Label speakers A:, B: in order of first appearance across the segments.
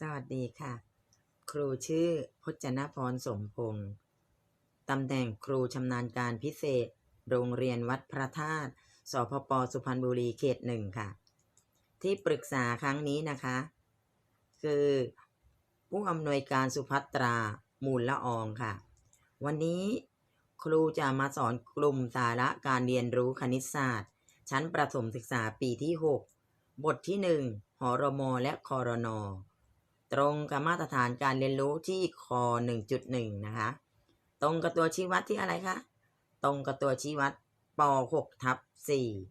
A: สวัสดีค่ะ ครูชื่อพจนพรสมพงศ์ตำแหน่งครูชำนาญการพิเศษ โรงเรียนวัดพระธาตุสพปสุพรรณบุรีเขตหนึ่งค่ะ ที่ปรึกษาครั้งนี้นะคะ คือผู้อำนวยการสุภัตรามูลละอองค่ะ วันนี้ครูจะมาสอนกลุ่มสาระการเรียนรู้คณิตศาสตร์ ชั้นประถมศึกษาปีที่ 6 บทที่ 1หรมและคอรนอ ตรงกับมาตรฐานการเรียนรู้ที่คอ1.1 นะคะ ตรงกับตัวชี้วัดที่อะไรคะ ตรงกับตัวชี้วัดป6ทับ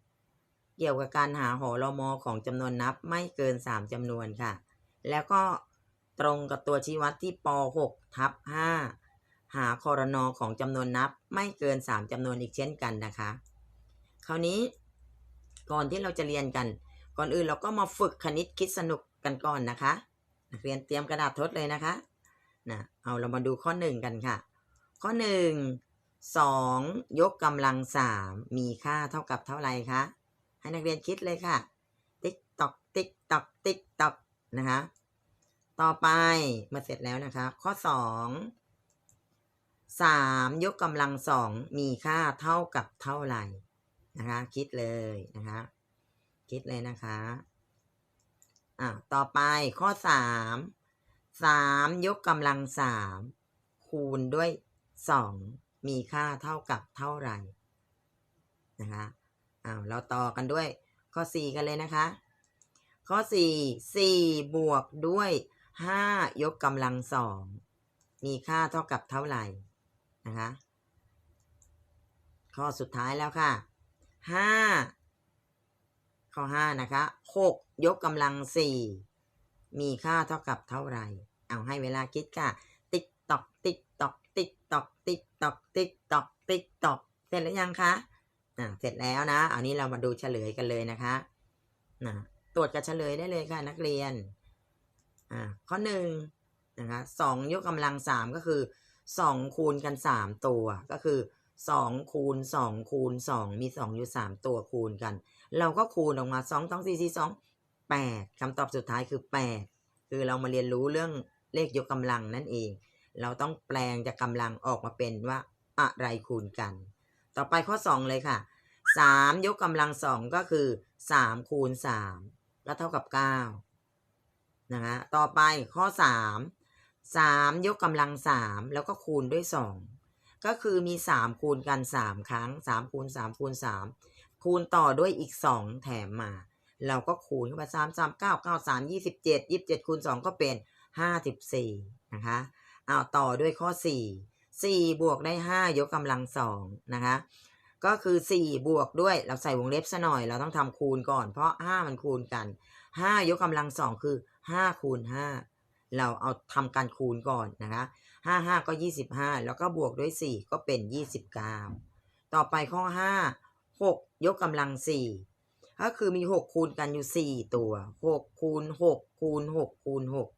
A: 4เกี่ยวกับการหาหอรมของจำนวนนับไม่เกิน 3จำนวนค่ะ แล้วก็ตรงกับตัวชี้วัดที่ป6ทับ5หาคอรนอของจำนวนนับไม่เกิน 3จำนวนอีกเช่นกันนะคะ คราวนี้ก่อนที่เราจะเรียนกัน ก่อนอื่นเราก็มาฝึกคณิตคิดสนุกกันก่อนนะคะ นักเรียนเตรียมกระดาษทดเลยนะคะนะเอาเรามาดูข้อหนึ่งกันค่ะ ข้อหนึ่งสองยกกำลังสามมีค่าเท่ากับเท่าไหร่คะให้นักเรียนคิดเลยค่ะ ติ๊กตอกติ๊กตอกติ๊กตอกนะคะ ต่อไปมาเสร็จแล้วนะคะ ข้อสองสามยกกำลังสองมีค่าเท่ากับเท่าไหร่นะคะ คิดเลยนะคะ คิดเลยนะคะ อะต่อไปข้อสามสามยกกำลังสามคูณด้วยสองมีค่าเท่ากับเท่าไหร่นะคะอ้าวเราต่อกันด้วยข้อสี่กันเลยนะคะ ข้อสี่สี่บวกด้วยห้ายกกำลังสองมีค่าเท่ากับเท่าไหร่นะคะข้อสุดท้ายแล้วค่ะห้า ข้อห้านะคะหกยกกำลังสี่มีค่าเท่ากับเท่าไหร่ เอาให้เวลาคิดค่ะ ติ๊กตอก ติ๊กตอก ติ๊กตอก ติ๊กตอก ติ๊กตอก ติ๊กตอก เสร็จแล้วยังคะอ่าเสร็จแล้วนะ อันนี้เรามาดูเฉลยกันเลยนะคะนะตรวจกับเฉลยได้เลยค่ะนักเรียน อ่า ข้อหนึ่งนะคะสองยกกำลังสามก็คือสองคูณกันสามตัว ก็คือสองคูณสองคูณสองมีสองอยู่สามตัวคูณกัน เราก็คูณออกมาสองสองสี่สี่สองแปดคำตอบสุดท้ายคือแปดคือเรามาเรียนรู้เรื่องเลขยกกำลังนั่นเอง เราต้องแปลงจากกำลังออกมาเป็นว่าอะไรคูณกัน ต่อไปข้อสองเลยค่ะสามยกกำลังสองก็คือสามคูณสามก็เท่ากับเก้านะคะ ต่อไปข้อสามสามยกกำลังสามแล้วก็คูณด้วยสองก็คือมีสามคูณกันสามครั้งสามคูณสามคูณสาม คูณต่อด้วยอีกสองแถมมา เราก็คูณเข้าไปสามสามเก้าเก้าสามยี่สิบเจ็ดยี่สิบเจ็ดคูณสองก็เป็นห้าสิบสี่นะคะเอาต่อด้วยข้อสี่สี่บวกได้ห้ายกกำลังสองนะคะ ก็คือสี่บวกด้วยเราใส่วงเล็บซะหน่อย เราต้องทำคูณก่อน เพราะห้ามันคูณกันห้ายกกำลังสองคือห้าคูณห้าเราเอาทำการคูณก่อนนะคะห้าห้าก็ยี่สิบห้าแล้วก็บวกด้วยสี่ก็เป็นยี่สิบเก้าต่อไปข้อห้าหก ยกกำลังสี่ก็คือมีหกคูณกันอยู่สี่ตัวหกคูณหกคูณหกคูณหก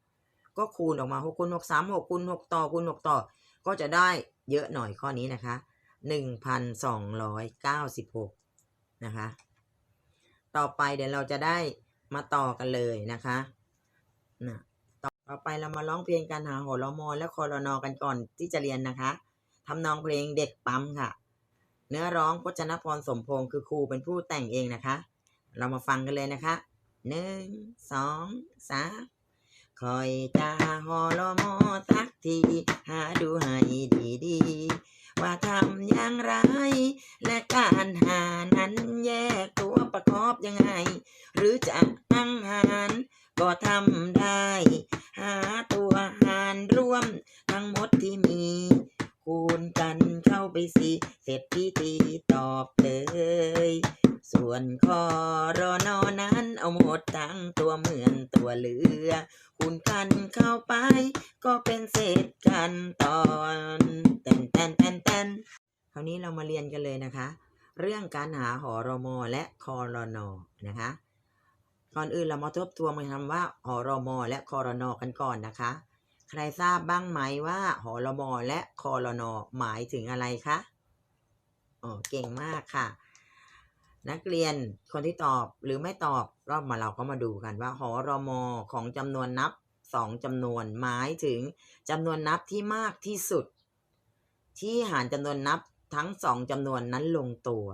A: ก็คูณออกมาหกคูณหกสามหกคูณหกต่อคูณหกต่อ ก็จะได้เยอะหน่อยข้อนี้นะคะหนึ่งพันสองร้อยเก้าสิบหกนะคะ ต่อไปเดี๋ยวเราจะได้มาต่อกันเลยนะคะนะต่อไปเรามาร้องเพลงการหาหอรมอและคอรนอกันก่อนที่จะเรียนนะคะทำนองเพลงเด็กปั๊มค่ะ เนื้อร้องพจนพรสมพงศ์คือครูเป็นผู้แต่งเองนะคะ เรามาฟังกันเลยนะคะหนึ่งสองสามคอยจะหอรมอสักที หาดูให้ดีดีว่าทำอย่างไร และการหานั้นแยกตัวประกอบยังไง หรือจะอังหารก็ทำได้ หาตัวหารรวม ทั้งหมดที่มี คูณกัน ไปสิเสร็จพิธีตอบเลย ส่วนคอรอนอนั้นเอาหมดทั้งตัวเหมือนตัวเหลือคูณกันเข้าไป ก็เป็นเศษกันตอนแตนแตนแตนแตนคราวนี้เรามาเรียนกันเลยนะคะ เรื่องการหาหอรมอและคอรนอนะคะก่อนอื่นเรามาทบทวนคำว่าหอรมอและคอรนอกันก่อนนะคะ รทราบบ้างไหมว่าหอรมอและคอรนอหมายถึงอะไรคะอ๋อเก่งมากค่ะ นักเรียนคนที่ตอบหรือไม่ตอบก็มาเราก็มาดูกันว่าหอรมอของจำนวนนับสองจำนวน หมายถึงจำนวนนับที่มากที่สุด ที่หารจำนวนนับทั้งสองจำนวนนั้นลงตัว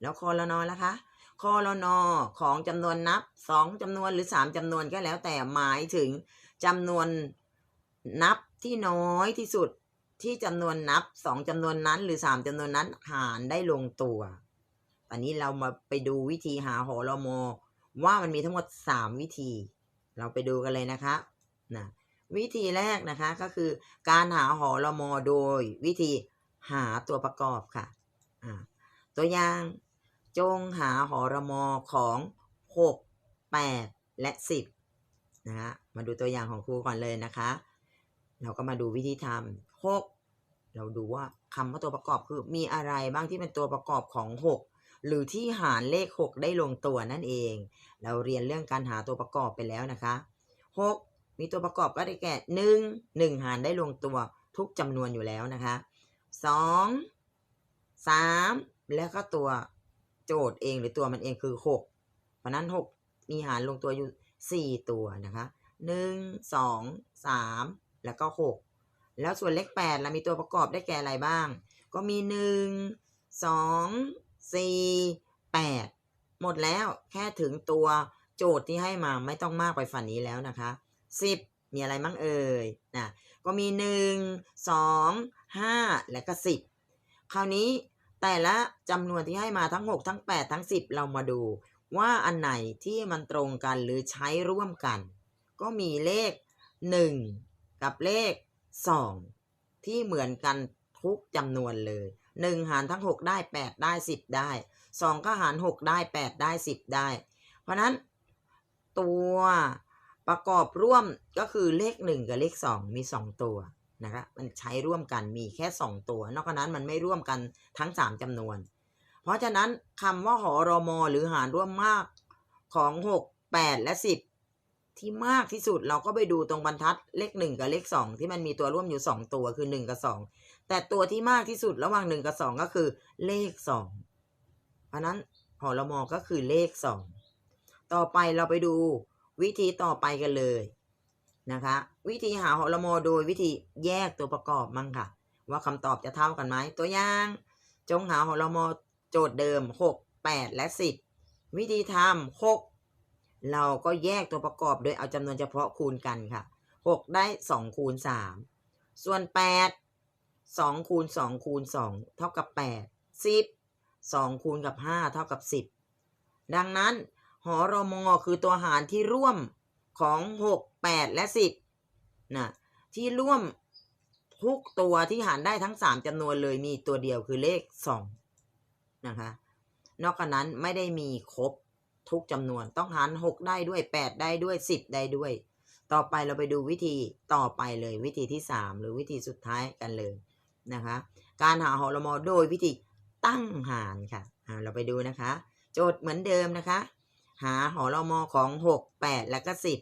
A: แล้วคอรนอล่ะคะคอรนอของจำนวนนับสองจำนวนหรือสามจำนวนก็แล้วแต่หมายถึงจำนวน นับที่น้อยที่สุดที่จำนวนนับสองจำนวนนั้น หรือสามจำนวนนั้นหารได้ลงตัว ตอนนี้เรามาไปดูวิธีหาหอรมอว่ามันมีทั้งหมดสามวิธี เราไปดูกันเลยนะคะนะวิธีแรกนะคะก็คือการหาหอรมอโดยวิธีหาตัวประกอบค่ะอ่าตัวอย่างจงหาหอรมอของหกแปดและสิบนะฮะมาดูตัวอย่างของครูก่อนเลยนะคะ เราก็มาดูวิธีทำหกเราดูว่าคำว่าตัวประกอบคือมีอะไรบ้างที่เป็นตัวประกอบของหกหรือที่หารเลขหกได้ลงตัวนั่นเอง เราเรียนเรื่องการหาตัวประกอบไปแล้วนะคะหกมีตัวประกอบก็ได้แก่หนึ่งหนึ่งหารได้ลงตัวทุกจำนวนอยู่แล้วนะคะสองสามแล้วก็ตัวโจทย์เองหรือตัวมันเองคือหกเพราะนั้นหกมีหารลงตัวอยู่สี่ตัวนะคะหนึ่งสองสาม แล้วก็หกแล้วส่วนเลขแปดเรามีตัวประกอบได้แก่อะไรบ้าง ก็มีหนึ่งสองสี่แปดหมดแล้วแค่ถึงตัวโจทย์ที่ให้มาไม่ต้องมากไปฝันนี้แล้วนะคะสิบมีอะไรบ้างเอ่ยนะก็มีหนึ่งสองห้าและก็สิบคราวนี้แต่ละจำนวนที่ให้มาทั้งหกทั้งแปดทั้งสิบเรามาดูว่าอันไหนที่มันตรงกันหรือใช้ร่วมกัน ก็มีเลขหนึ่ง กับเลขสองที่เหมือนกันทุกจำนวนเลยหนึ่งหารทั้งหกได้แปดได้สิบได้สองก็หารหกได้แปดได้สิบได้ เพราะนั้นตัวประกอบร่วมก็คือเลขหนึ่งกับเลขสองมีสองตัวนะคะมันใช้ร่วมกันมีแค่สองตัว นอกจากนั้นมันไม่ร่วมกันทั้งสามจำนวน เพราะฉะนั้นคำว่าหอรอมอหรือหารร่วมมากของหกแปดและสิบ ที่มากที่สุดเราก็ไปดูตรงบรรทัดเลขหนึ่งกับเลขสองที่มันมีตัวร่วมอยู่สองตัวคือหนึ่งกับสองแต่ตัวที่มากที่สุดระหว่างหนึ่งกับสองก็คือเลขสองเพราะนั้นหอรมอก็คือเลขสองต่อไปเราไปดูวิธีต่อไปกันเลยนะคะ วิธีหาหอรมอโดยวิธีแยกตัวประกอบมั่งค่ะ ว่าคำตอบจะเท่ากันไหมตัวอย่างจงหาหอรมอโจทย์เดิมหกแปดและสิบวิธีทำหก เราก็แยกตัวประกอบโดยเอาจำนวนเฉพาะคูณกันค่ะหกได้สองคูณสามส่วนแปดสองคูณสองคูณสองเท่ากับแปดสิบสองคูณกับห้าเท่ากับสิบดังนั้น หอรมอคือตัวหารที่ร่วมของหกแปดและสิบนะที่ร่วมทุกตัวที่หารได้ทั้งสามจำนวนเลยมีตัวเดียวคือเลขสองนะคะ นอกจากนั้นไม่ได้มีครบ ทุกจำนวนต้องหารหกได้ด้วยแปดได้ด้วยสิบได้ด้วย ต่อไปเราไปดูวิธีต่อไปเลยวิธีที่สามหรือวิธีสุดท้ายกันเลยนะคะ การหาหอรมอโดยวิธีตั้งหารค่ะเราไปดูนะคะ โจทย์เหมือนเดิมนะคะ หาหอรมอของหกแปดแล้วก็สิบ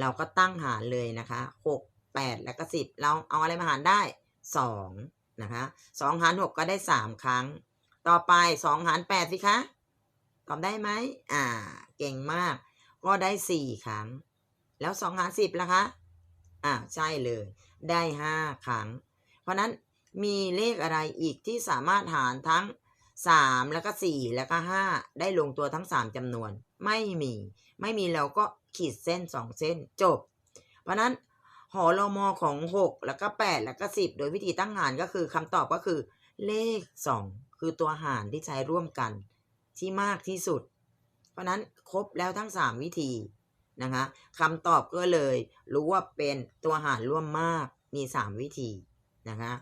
A: เราก็ตั้งหารเลยนะคะหกแปดแล้วก็สิบเราเอาอะไรมาหารได้สองนะคะสองหารหกก็ได้สามครั้ง ต่อไปสองหารแปดสิคะ ตอบได้ไหมอ่า เก่งมาก ก็ได้สี่ครั้ง แล้วสองหารสิบล่ะคะ อ่า ใช่เลย ได้ห้าครั้ง เพราะนั้นมีเลขอะไรอีกที่สามารถหารทั้งสามแล้วก็สี่แล้วก็ห้าได้ลงตัวทั้งสามจำนวน ไม่มี ไม่มีเราก็ขีดเส้นสองเส้นจบ เพราะนั้นหอรมอของหกแล้วก็แปดแล้วก็สิบโดยวิธีตั้งหารก็คือคำตอบก็คือ เลขสองคือตัวหารที่ใช้ร่วมกัน ที่มากที่สุด เพราะนั้นครบแล้วทั้งสามวิธีนะคะคำตอบก็เลยรู้ว่าเป็นตัวหารร่วมมากมีสามวิธีนะคะ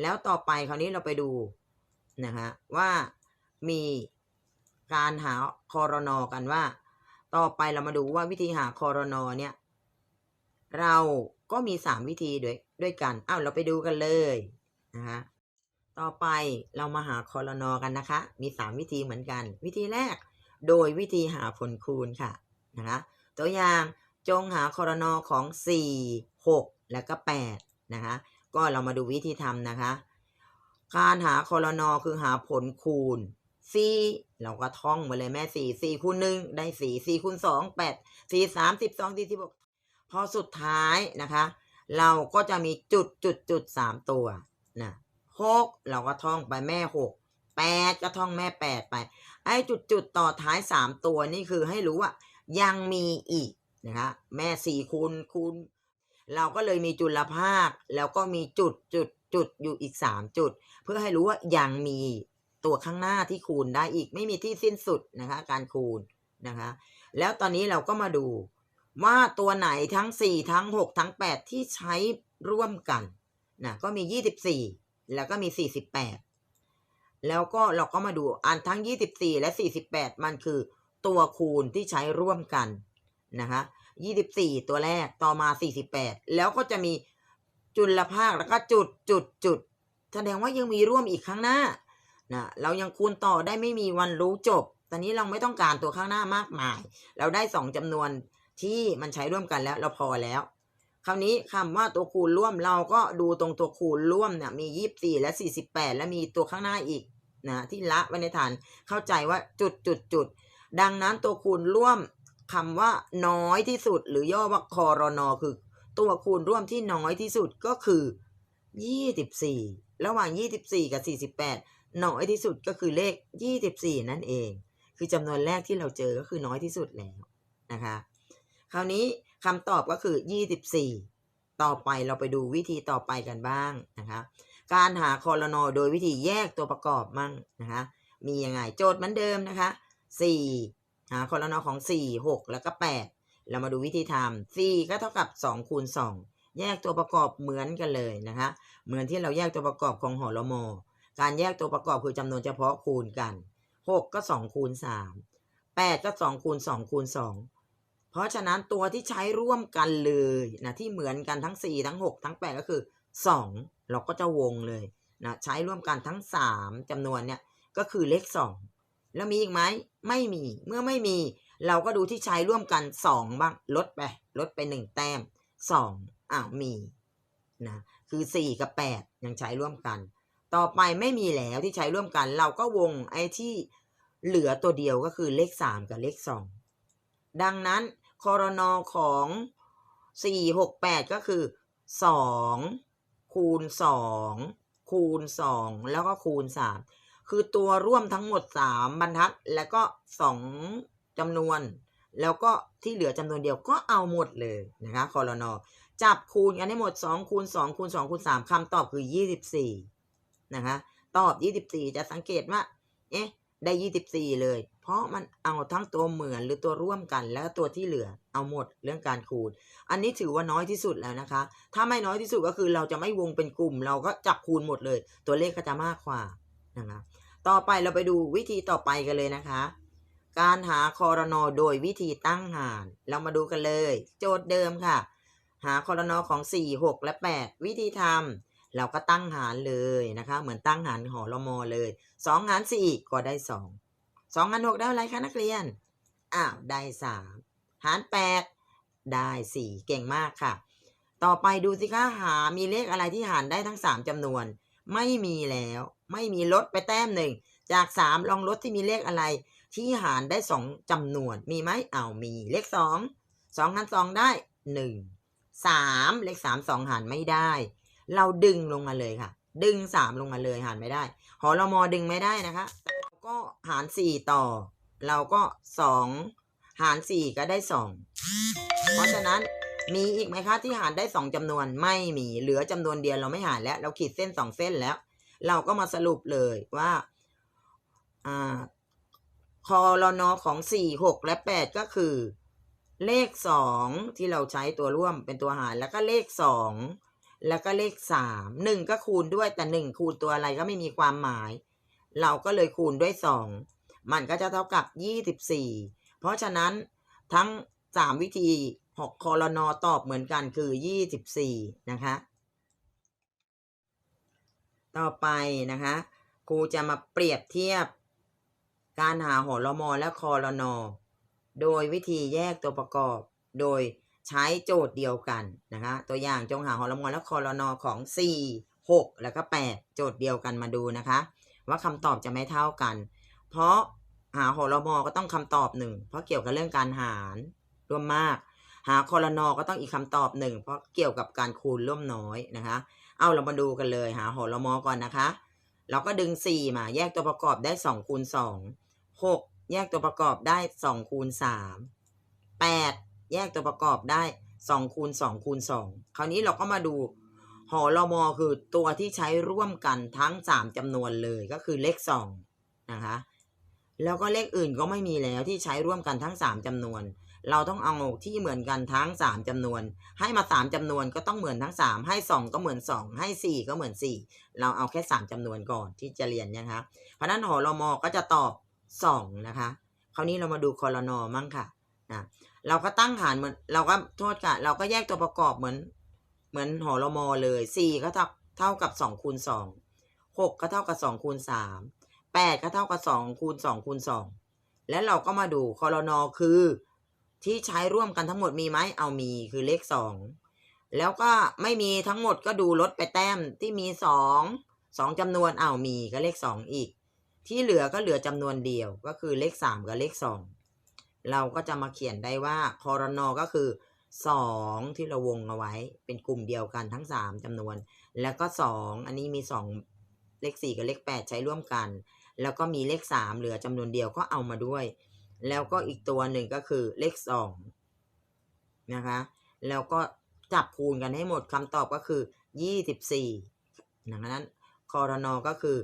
A: แล้วต่อไปคราวนี้เราไปดูนะคะว่ามีการหาคอรนอกันว่า ต่อไปเรามาดูว่าวิธีหาคอรนอเนี่ย เราก็มีสามวิธีด้วยด้วยกันอ้าวเราไปดูกันเลยนะคะ ต่อไปเรามาหาคอรนอกันนะคะ มีสามวิธีเหมือนกัน วิธีแรก โดยวิธีหาผลคูณค่ะนะคะตัวอย่างจงหาคอรนอของสี่หกแล้วก็แปดนะคะก็เรามาดูวิธีทำนะคะ การหาคอรนอคือหาผลคูณสี่เราก็ท่องมาเลยแม่สี่สี่คูณหนึ่งได้สี่สี่คูณสองแปดสี่สามสิบสองสี่สิบหกพอสุดท้ายนะคะ เราก็จะมีจุดจุดจุดสามตัวนะ หกเราก็ท่องไปแม่หกแปดก็ท่องแม่แปดไป ไอ้จุดจุดต่อท้ายสามตัวนี่คือให้รู้ว่ายังมีอีกนะคะแม่สี่คูณคูณเราก็เลยมีจุลภาค แล้วก็มีจุดจุดจุดอยู่อีกสามจุด เพื่อให้รู้ว่ายังมีตัวข้างหน้าที่คูณได้อีกไม่มีที่สิ้นสุดนะคะการคูณนะคะ แล้วตอนนี้เราก็มาดูว่าตัวไหนทั้ง 4 ทั้ง 6 ทั้ง 8 ที่ใช้ร่วมกันนะก็มี 24 แล้วก็มี 48 แล้วก็เราก็มาดูอันทั้ง 24 และ 48 มันคือตัวคูณที่ใช้ร่วมกันนะคะ24 ตัวแรกต่อมา 48 แล้วก็จะมีจุลภาคแล้วก็จุดจุดจุดแสดงว่ายังมีร่วมอีกข้างหน้านะเรายังคูณต่อได้ไม่มีวันรู้จบ ตอนนี้เราไม่ต้องการตัวข้างหน้ามากมาย เราได้สองจำนวนที่มันใช้ร่วมกันแล้วเราพอแล้ว คราวนี้คำว่าตัวคูณร่วมเราก็ดูตรงตัวคูณร่วมเนี่ยมียี่สิบสี่และสี่สิบแปดและมีตัวข้างหน้าอีกนะที่ละไว้ในฐานเข้าใจว่าจุดจุดจุดดังนั้นตัวคูณร่วมคำว่าน้อยที่สุด หรือย่อว่าคอรนอคือ ตัวคูณร่วมที่น้อยที่สุดก็คือยี่สิบสี่ระหว่างยี่สิบสี่กับสี่สิบแปดน้อยที่สุดก็คือเลขยี่สิบสี่นั่นเอง คือจำนวนแรกที่เราเจอก็คือน้อยที่สุดแล้วนะคะ คราวนี้ คำตอบก็คือ 24 ต่อไปเราไปดูวิธีต่อไปกันบ้างนะคะการหาคอรนอโดยวิธีแยกตัวประกอบมั่งนะคะมียังไงโจทย์เหมือนเดิมนะคะ4หาคอรนอของ 4 6 แล้วก็ 8 เรามาดูวิธีทำ4ก็เท่ากับ2คูณ2แยกตัวประกอบเหมือนกันเลยนะคะเหมือนที่เราแยกตัวประกอบของหอรมอการแยกตัวประกอบคือจำนวนเฉพาะคูณกัน 6 ก็ 2 คูณ 3 8 ก็ 2 คูณ 2 คูณ2 เพราะฉะนั้นตัวที่ใช้ร่วมกันเลยนะที่เหมือนกันทั้ง 4 ทั้ง 6 ทั้ง 8 ก็คือ 2 เราก็จะวงเลยนะใช้ร่วมกันทั้ง 3จำนวนเนี่ยก็คือเลข 2 แล้วมีอีกไหมไม่มีเมื่อไม่มีเราก็ดูที่ใช้ร่วมกัน 2 บ้างลดไปลดไป 1 แต้ม 2อ้าวมีนะคือ 4 กับ 8 ยังใช้ร่วมกัน ต่อไปไม่มีแล้วที่ใช้ร่วมกัน เราก็วงไอ้ที่เหลือตัวเดียวก็คือเลข 3 กับเลข 2 ดังนั้น คอรนอของสี่หกแปดก็คือสองคูณสองคูณสองแล้วก็คูณสามคือตัวร่วมทั้งหมดสามบรรทัด แล้วก็สองจำนวน แล้วก็ที่เหลือจำนวนเดียวก็เอาหมดเลยนะคะคอรนอจับคูณกันให้หมดสองคูณสองคูณสองคูณสามคำตอบคือยี่สิบสี่นะคะตอบยี่สิบสี่จะสังเกตว่า เอ๊ะ ได้ยี่สิบสี่เลย เพราะมันเอาทั้งตัวเหมือนหรือตัวร่วมกันแล้วตัวที่เหลือเอาหมดเรื่องการคูณ อันนี้ถือว่าน้อยที่สุดแล้วนะคะ ถ้าไม่น้อยที่สุดก็คือเราจะไม่วงเป็นกลุ่ม เราก็จับคูณหมดเลย ตัวเลขก็จะมากกว่านะคะต่อไปเราไปดูวิธีต่อไปกันเลยนะคะ การหาคอรนอโดยวิธีตั้งหาร เรามาดูกันเลย โจทย์เดิมค่ะ หาคอรนอของ 4 6 และ 8 วิธีทำ เราก็ตั้งหารเลยนะคะ เหมือนตั้งหารหอรมอเลย2หาร4ก็ได้2 2หาร6ได้อะไรคะนักเรียนอ้าวได้3หาร8ได้4เก่งมากค่ะ ต่อไปดูสิคะหามีเลขอะไรที่หารได้ทั้ง3จำนวน ไม่มีแล้ว ไม่มีลดไปแต้มหนึ่งจาก3ลองลดที่มีเลขอะไร ที่หารได้2จำนวนมีไหมอ้าวมีเลข2 2หาร2ได้1 3เลข3 2หารไม่ได้ เราดึงลงมาเลยค่ะ ดึง3ลงมาเลยหารไม่ได้ หอรมอดึงไม่ได้นะคะก็หาร4ต่อ เราก็2หาร4ก็ได้2เพราะฉะนั้นมีอีกไหมคะที่หารได้2จำนวนไม่มีเหลือจำนวนเดียวเราไม่หารแล้ว เราขีดเส้น2เส้นแล้ว เราก็มาสรุปเลยว่าอ่าคอรนอของ4 6และ8ก็คือ เลข2ที่เราใช้ตัวร่วมเป็นตัวหารแล้วก็เลข2 แล้วก็เลข3 1ก็คูณด้วยแต่1คูณตัวอะไรก็ไม่มีความหมาย เราก็เลยคูณด้วย2มันก็จะเท่ากับ24เพราะฉะนั้นทั้ง3วิธีหกคอรนอตอบเหมือนกันคือ24นะคะ ต่อไปนะคะครูจะมาเปรียบเทียบ การหาหอรมอและคอรนอโดยวิธีแยกตัวประกอบโดย ใช้โจทย์เดียวกันนะคะ ตัวอย่างจงหาหอรมอและคอรนอของ 4 6 แล้วก็ 8 โจทย์เดียวกันมาดูนะคะ ว่าคำตอบจะไม่เท่ากัน เพราะหาหอรมอก็ต้องคำตอบหนึ่งเพราะเกี่ยวกับเรื่องการหารร่วมมาก หาคอรนอก็ต้องอีกคำตอบหนึ่งเพราะเกี่ยวกับการคูณร่วมน้อยนะคะ เอาเรามาดูกันเลยหาหอรมอก่อนนะคะ เราก็ดึง 4 มาแยกตัวประกอบได้2คูณ2 6 แยกตัวประกอบได้2คูณ3 8 แยกตัวประกอบได้2คูณ2คูณ2คราวนี้เราก็มาดูหอรมอคือตัวที่ใช้ร่วมกันทั้ง3จำนวนเลยก็คือเลข2นะคะแล้วก็เลขอื่นก็ไม่มีแล้วที่ใช้ร่วมกันทั้ง3จำนวน เราต้องเอาที่เหมือนกันทั้ง3จำนวน ให้มา3จำนวนก็ต้องเหมือนทั้ง3ให้2ก็เหมือน2ให้4ก็เหมือน4เราเอาแค่3จำนวนก่อนที่จะเรียนนะคะเพราะนั้นหอรมอก็จะตอบ2นะคะคราวนี้เรามาดูคอรนอมั่งค่ะนะ เราก็ตั้งหารเหมือน เราก็โทษค่ะ เราก็แยกตัวประกอบเหมือน เหมือนหอรมอเลย4ก็เท่าเท่ากับ2คูณ2 6ก็เท่ากับ2คูณ3 8ก็เท่ากับ2คูณ2คูณ2และเราก็มาดูคอรนอคือ ที่ใช้ร่วมกันทั้งหมดมีไหมเอามีคือเลข2แล้วก็ไม่มีทั้งหมดก็ดูลดไปแต้มที่มี2 2จำนวนเอามีก็เลข2อีก ที่เหลือก็เหลือจำนวนเดียวก็คือเลข3กับเลข2 เราก็จะมาเขียนได้ว่าคอรนอก็คือ 2 ที่เราวงเอาไว้เป็นกลุ่มเดียวกันทั้ง 3จำนวน แล้วก็ 2 อันนี้มี 2 เลข 4 กับเลข 8 ใช้ร่วมกัน แล้วก็มีเลข 3 เหลือจำนวนเดียวก็เอามาด้วย แล้วก็อีกตัวหนึ่งก็คือเลข 2 นะคะ แล้วก็จับคูณกันให้หมดคำตอบก็คือ 24ดังนั้นคอรนอก็คือ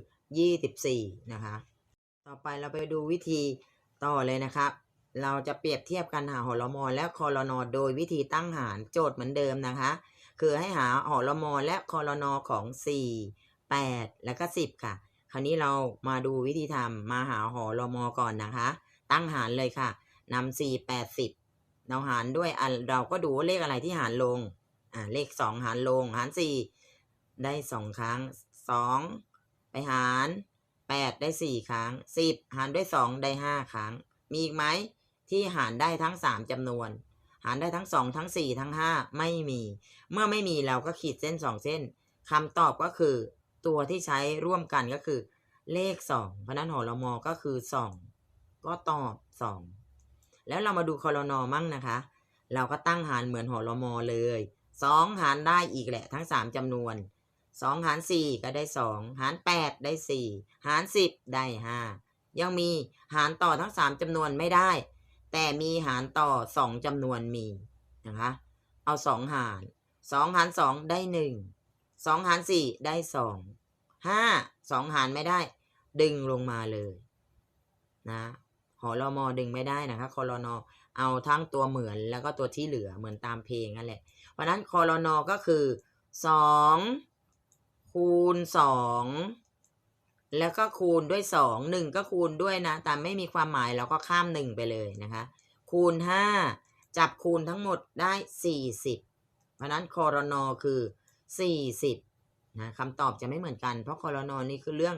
A: 24 นะคะ ต่อไปเราไปดูวิธีต่อเลยนะครับ เราจะเปรียบเทียบกันหาหอรมอและคอรนอโดยวิธีตั้งหารโจทย์เหมือนเดิมนะคะ คือให้หาหอรมอและคอรนอของ 4 8 แล้วก็ 10 ค่ะ คราวนี้เรามาดูวิธีทำมาหาหอรมอก่อนนะคะ ตั้งหารเลยค่ะนำสี่แปดสิบเราหารด้วยอันเราก็ดูว่าเลขอะไรที่หารลงอ่าเลขสองหารลง หารสี่ได้สองครั้งสองไปหารแปดได้สี่ครั้งสิบหารด้วยสองได้ห้าครั้ง มีอีกไหม ที่หารได้ทั้งสามจำนวน หารได้ทั้งสองทั้งสี่ทั้งห้าไม่มี เมื่อไม่มีเราก็ขีดเส้นสองเส้นคำตอบก็คือ ตัวที่ใช้ร่วมกันก็คือ เลขสองเพราะนั้นหอรมอก็คือสองก็ตอบสองแล้วเรามาดูคอรนอมั่งนะคะ เราก็ตั้งหารเหมือนหอรมอเลยสองหารได้อีกแหละทั้งสามจำนวนสองหารสี่ก็ได้สองหารแปดได้สี่หารสิบได้ห้ายังมีหารต่อทั้งสามจำนวนไม่ได้ แต่มีหารต่อสองจำนวนมีนะคะ เอาสองหารสองหารสองได้หนึ่งสองหารสี่ได้สองห้าสองหารไม่ได้ ดึงลงมาเลยนะหอรอมอดึงไม่ได้นะคะคอรอนอเอาทั้งตัวเหมือนแล้วก็ตัวที่เหลือเหมือนตามเพลงนั่นแหละ เพราะนั้นคอรอนอก็คือสองคูณสอง แล้วก็คูณด้วยสองหนึ่งก็คูณด้วยนะ แต่ไม่มีความหมายเราก็ข้ามหนึ่งไปเลยนะคะ คูณห้าจับคูณทั้งหมดได้สี่สิบเพราะนั้นคอรนอคือสี่สิบนะคำตอบจะไม่เหมือนกัน เพราะคอรนอนี่คือเรื่อง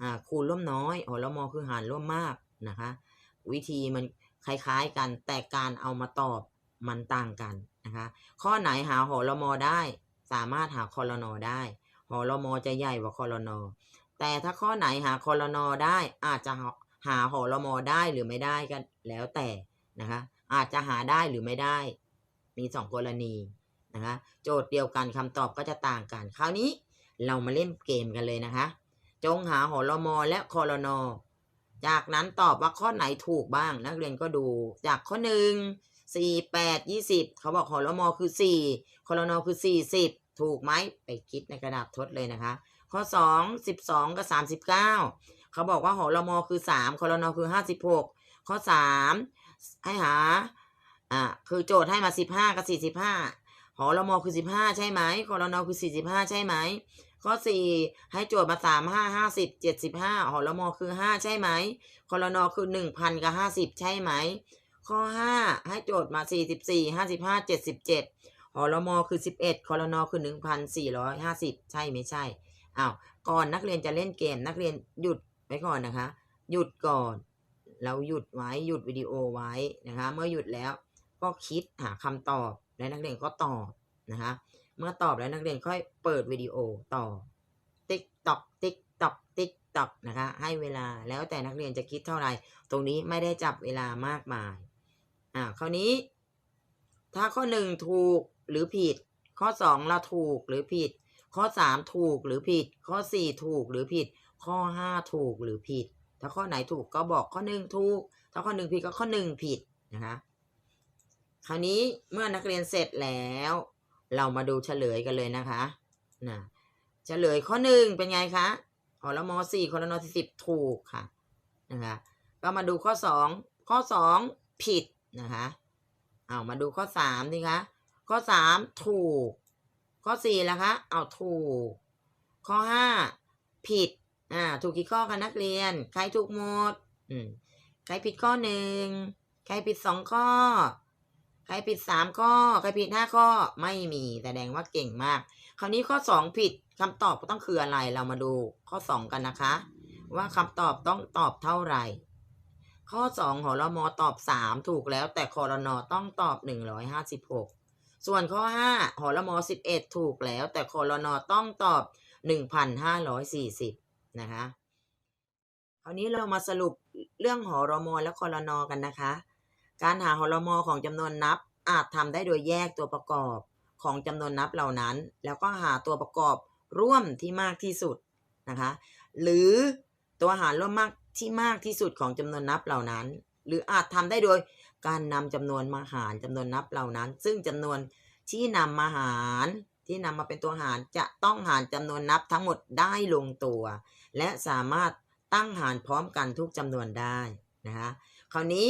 A: อ่าคูณร่วมน้อยหอรมอคือหารร่วมมากนะคะ วิธีมันคล้าย ๆกัน แต่การเอามาตอบมันต่างกันนะคะ ข้อไหนหาหอรมอได้ สามารถหาคอรนอได้หอรมอจะใหญ่กว่าคอรนอ แต่ถ้าข้อไหนหาคอรนอได้อาจจะหาหอรมอได้หรือไม่ได้กันแล้วแต่นะคะ อาจจะหาได้หรือไม่ได้ มีสองกรณีนะคะโจทย์เดียวกันคำตอบก็จะต่างกัน คราวนี้เรามาเล่นเกมกันเลยนะคะ จงหาหอรมอและคอรนอจากนั้นตอบว่าข้อไหนถูกบ้าง นักเรียนก็ดู จากข้อหนึ่งสี่แปดยี่สิบเขาบอกหอรมอคือสี่คอรนอคือสี่สิบถูกไหมไปคิดในกระดาษทดเลยนะคะ ข้อสองสิบสองกับสามสิบเก้าเขาบอกว่าหอรมอคือสามคอรนอคือห้าสิบหกข้อสามให้หาอ่าคือโจทย์ให้มาสิบห้ากับสี่สิบห้าหอรมอคือสิบห้าใช่ไหมคอรนอคือสี่สิบห้าใช่ไหมข้อสี่ให้โจทย์มาสามห้าห้าสิบเจ็ดสิบห้าหอรมอคือห้าใช่ไหมคอรนอคือหนึ่งพันกับห้าสิบใช่ไหมข้อห้าให้โจทย์มาสี่สิบสี่ห้าสิบห้าเจ็ดสิบเจ็ดหอรมอคือสิบเอ็ดคอรนอคือหนึ่งพันสี่ร้อยห้าสิบใช่ไม่ใช่ อ้าวก่อนนักเรียนจะเล่นเกมนักเรียนหยุดไว้ก่อนนะคะ หยุดก่อน เราหยุดไว้หยุดวิดีโอไว้นะคะ เมื่อหยุดแล้วก็คิดหาคำตอบและนักเรียนก็ตอบนะคะ เมื่อตอบแล้วนักเรียนค่อยเปิดวิดีโอต่อ ติ๊กตอกติ๊กตอกติ๊กตอกนะคะ ให้เวลาแล้วแต่นักเรียนจะคิดเท่าไหร่ ตรงนี้ไม่ได้จับเวลามากมายอ่าคราวนี้ถถ้าข้อหนึ่งถูกหรือผิด ข้อสองเราถูกหรือผิด ข้อสามถูกหรือผิด ข้อสี่ถูกหรือผิด ข้อห้าถูกหรือผิด ถ้าข้อไหนถูกก็บอกข้อหนึ่งถูก ถ้าข้อหนึ่งผิดก็ข้อหนึ่งผิดนะคะคราวนี้เมื่อนักเรียนเสร็จแล้ว เรามาดูเฉลยกันเลยนะคะนะเฉลยข้อหนึ่งเป็นไงคะคอรมอสี่คอรนอสิบถูกค่ะนะคะก็มาดูข้อสองข้อสองผิดนะคะเอามาดูข้อสามดิคะข้อสามถูก ข้อสี่ละคะเอาถูก ข้อห้าผิดอ่าถูกกี่ข้อคะนักเรียน ใครถูกหมดอืมใครผิดข้อหนึ่งใครผิดสองข้อ ใครผิดสามข้อ ใครผิดห้าข้อไม่มีแสดงว่าเก่งมาก คราวนี้ข้อสองผิดคำตอบก็ต้องคืออะไรเรามาดูข้อสองกันนะคะ ว่าคำตอบต้องตอบเท่าไหร่ ข้อสองหอรมอตอบสามถูกแล้วแต่คอรนอต้องตอบหนึ่งร้อยห้าสิบหก ส่วนข้อห้าหอรมอสิบเอ็ดถูกแล้ว แต่คอรนอต้องตอบหนึ่งพันห้าร้อยสี่สิบนะคะ คราวนี้เรามาสรุปเรื่องหอรมอและคอรนอกันนะคะ การหาหอรมอของจำนวนนับอาจทำได้โดยแยกตัวประกอบของจำนวนนับเหล่านั้น แล้วก็หาตัวประกอบร่วมที่มากที่สุดนะคะ หรือตัวหารร่วมมากที่มากที่สุดของจำนวนนับเหล่านั้น หรืออาจทำได้โดย การนำจำนวนมาหารจำนวนนับเหล่านั้น ซึ่งจำนวนที่นำมาหารที่นำมาเป็นตัวหารจะต้องหารจำนวนนับทั้งหมดได้ลงตัว และสามารถตั้งหารพร้อมกันทุกจำนวนได้นะคะคราวนี้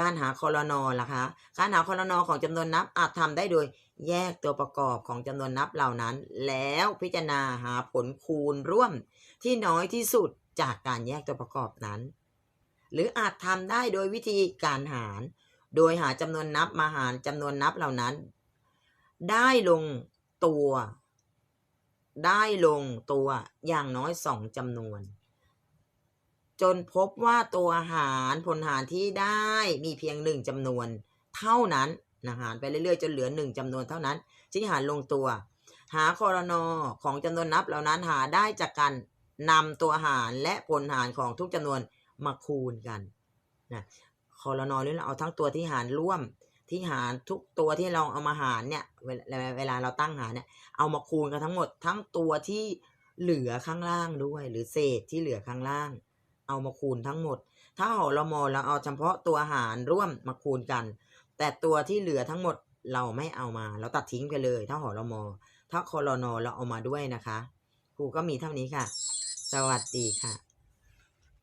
A: การหาคอรนอล่ะคะ การหาคอรนอของจำนวนนับอาจทำได้โดยแยกตัวประกอบของจำนวนนับเหล่านั้น แล้วพิจารณาหาผลคูณร่วมที่น้อยที่สุดจากการแยกตัวประกอบนั้น หรืออาจทำได้โดยวิธีการหาร โดยหาจำนวนนับมาหารจำนวนนับเหล่านั้น ได้ลงตัว ได้ลงตัวอย่างน้อยสองจำนวน จนพบว่าตัวหารผลหารที่ได้มีเพียงหนึ่งจำนวน เท่านั้นนะหารไปเรื่อยๆจนเหลือหนึ่งจำนวนเท่านั้นที่หารลงตัว หาคอรนอของจำนวนนับเหล่านั้นหาได้จากการนำตัวหารและผลหารของทุกจำนวนมาคูณกันนะ คอรนอนี่เราเอาทั้งตัวที่หารร่วมที่หารทุกตัวที่เราเอามาหารเนี่ยเวลาเวลาเราตั้งหารเนี่ยเอามาคูณกันทั้งหมดทั้งตัวที่เหลือข้างล่างด้วย หรือเศษที่เหลือข้างล่าง เอามาคูณทั้งหมด ถ้าหอรมอเราเอาเฉพาะตัวหารร่วมมาคูณกัน แต่ตัวที่เหลือทั้งหมดเราไม่เอามา เราตัดทิ้งไปเลย ถ้าหอรมอถ้าคอรนอเราเอามาด้วยนะคะครูก็มีเท่านี้ค่ะ สวัสดีค่ะ